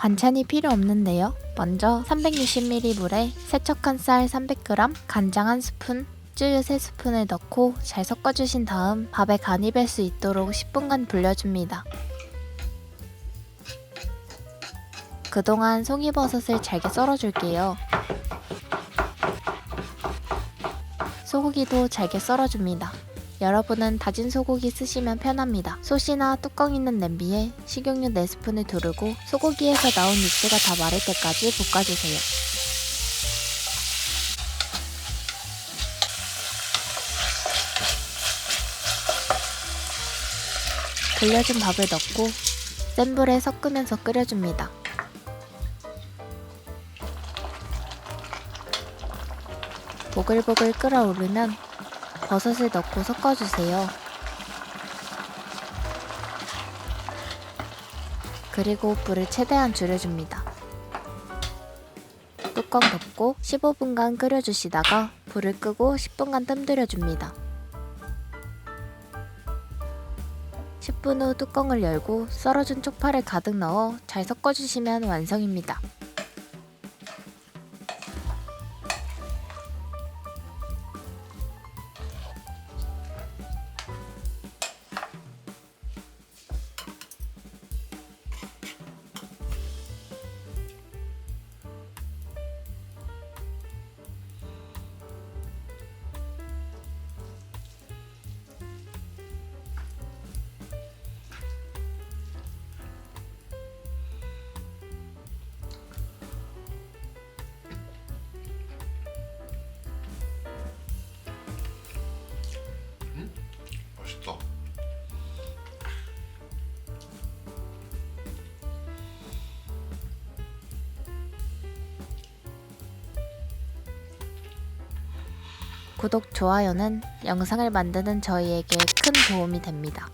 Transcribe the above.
반찬이 필요 없는데요. 먼저 360ml 물에 세척한 쌀 300g, 간장 1스푼, 쯔유 3스푼을 넣고 잘 섞어주신 다음 밥에 간이 벨수 있도록 10분간 불려줍니다. 그동안 송이버섯을 잘게 썰어줄게요. 소고기도 잘게 썰어줍니다. 여러분은 다진 소고기 쓰시면 편합니다. 솥이나 뚜껑 있는 냄비에 식용유 4스푼을 두르고 소고기에서 나온 육수가 다 마를 때까지 볶아주세요. 불려준 밥을 넣고 센 불에 섞으면서 끓여줍니다. 보글보글 끓어오르면 버섯을 넣고 섞어주세요. 그리고 불을 최대한 줄여줍니다. 뚜껑 덮고 15분간 끓여주시다가 불을 끄고 10분간 뜸들여줍니다. 10분 후 뚜껑을 열고 썰어준 쪽파를 가득 넣어 잘 섞어주시면 완성입니다. 구독, 좋아요는 영상을 만드는 저희에게 큰 도움이 됩니다.